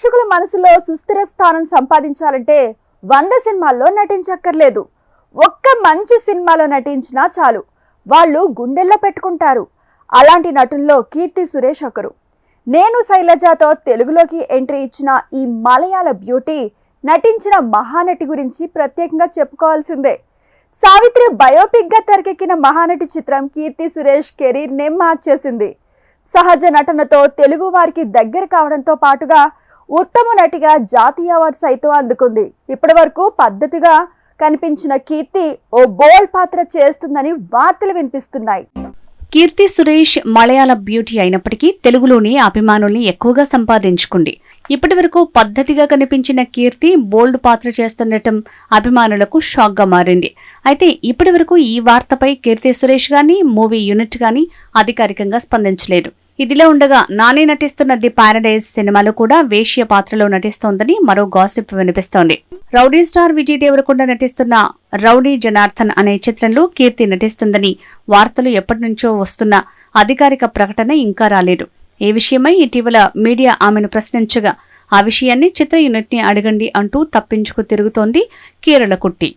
ప్రేక్షకుల మనసులో సుస్థిర స్థానం సంపాదించాలంటే వంద సినిమాల్లో నటించక్కర్లేదు. ఒక్క మంచి సినిమాలో నటించినా చాలు. వాళ్ళు గుండెల్లో పెట్టుకుంటారు. అలాంటి నటుల్లో కీర్తి సురేష్ ఒకరు. నేను శైలజతో తెలుగులోకి ఎంట్రీ ఇచ్చిన ఈ మలయాళ బ్యూటీ నటించిన మహానటి గురించి ప్రత్యేకంగా చెప్పుకోవాల్సిందే. సావిత్రి బయోపిక్గా తెరకెక్కిన మహానటి చిత్రం కీర్తి సురేష్ కెరీర్నే మార్చేసింది. సహజ నటనతో తెలుగు వారికి దగ్గర కావడంతో పాటుగా ఉత్తమ నటిగా జాతీయ అవార్డు సైతం అందుకుంది. ఇప్పటి వరకు పద్ధతిగా కనిపించిన కీర్తి ఓ బోల్డ్ పాత్ర చేస్తుందని వార్తలు వినిపిస్తున్నాయి. కీర్తి సురేష్ మలయాళ బ్యూటీ అయినప్పటికీ తెలుగులోని అభిమానుల్ని ఎక్కువగా సంపాదించుకుంది. ఇప్పటి వరకు పద్ధతిగా కనిపించిన కీర్తి బోల్డ్ పాత్ర చేస్తుండటం అభిమానులకు షాక్గా మారింది. అయితే ఇప్పటి వరకు ఈ వార్తపై కీర్తి సురేష్ గాని మూవీ యూనిట్ గాని అధికారికంగా స్పందించలేదు. ఇదిలా ఉండగా నాని నటిస్తున్న ది పారడైజ్ సినిమాలో కూడా వేశ్య పాత్రలో నటిస్తోందని మరో గాసిప్ వినిపిస్తోంది. రౌడీ స్టార్ విజయ్ దేవరకొండ నటిస్తున్న రౌడీ జనార్దన్ అనే చిత్రంలో కీర్తి నటిస్తుందని వార్తలు ఎప్పటి నుంచో వస్తున్న అధికారిక ప్రకటన ఇంకా రాలేదు. ఈ విషయమై ఇటీవల మీడియా ఆమెను ప్రశ్నించగా ఆ విషయాన్ని చిత్ర యూనిట్ని అడగండి అంటూ తప్పించుకు తిరుగుతోంది కేరళ కుట్టి.